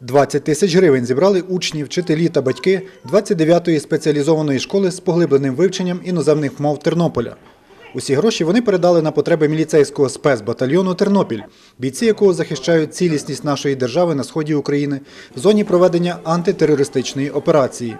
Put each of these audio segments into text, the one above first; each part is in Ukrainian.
20 тисяч гривень зібрали учні, вчителі та батьки 29-ї спеціалізованої школи з поглибленим вивченням іноземних мов Тернополя. Усі гроші вони передали на потреби міліцейського спецбатальйону Тернопіль, бійці якого захищають цілісність нашої держави на сході України в зоні проведення антитерористичної операції.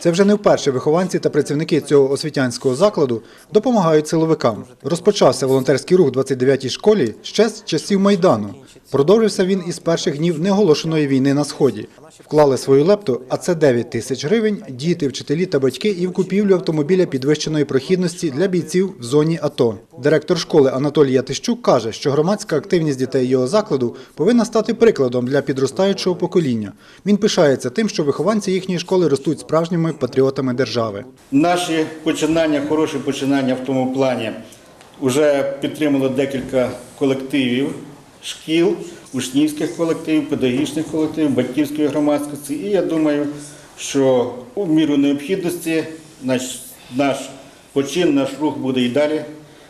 Це вже не вперше вихованці та працівники цього освітянського закладу допомагають силовикам. Розпочався волонтерський рух в 29-й школі ще з часів Майдану. Продовжився він із перших днів неголошеної війни на сході. Вклали свою лепту, а це 9 тисяч гривень, діти, вчителі та батьки і в купівлю автомобіля підвищеної прохідності для бійців в зоні АТО. Директор школи Анатолій Ятищук каже, що громадська активність дітей його закладу повинна стати прикладом для підростаючого покоління. Він пишається тим, що вихованці їхньої школи ростуть справжніми патріотами держави. Наші починання, хороші починання в тому плані, вже підтримало декілька колективів шкіл, учнівських колективів, педагогічних колективів, батьківської громадськості. І я думаю, що у міру необхідності наш, наш почин, наш рух буде і далі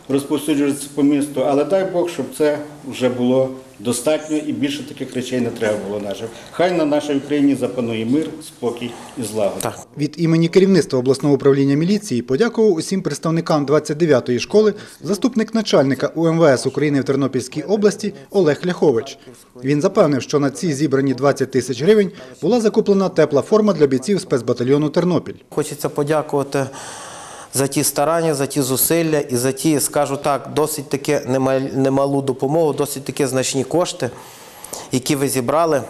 розповсюджуватися по місту. Але дай Бог, щоб це вже було достатньо і більше таких речей не треба було нашим. Хай на нашій Україні запанує мир, спокій і злагода. Від імені керівництва обласного управління міліції подякував усім представникам 29-ї школи заступник начальника УМВС України в Тернопільській області Олег Ляхович. Він запевнив, що на ці зібрані 20 тисяч гривень була закуплена тепла форма для бійців спецбатальйону Тернопіль. Хочеться подякувати за ті старання, за ті зусилля і за ті, скажу так, досить таки немалу допомогу, досить таки значні кошти, які ви зібрали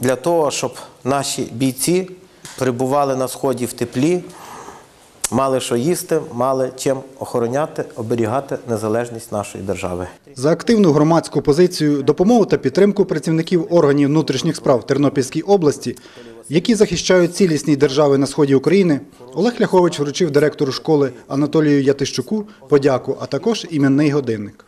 для того, щоб наші бійці перебували на сході в теплі, мали що їсти, мали чим охороняти, оберігати незалежність нашої держави. За активну громадську позицію, допомогу та підтримку працівників органів внутрішніх справ Тернопільській області, які захищають цілісні держави на сході України, Олег Ляхович вручив директору школи Анатолію Ятищуку подяку, а також іменний годинник.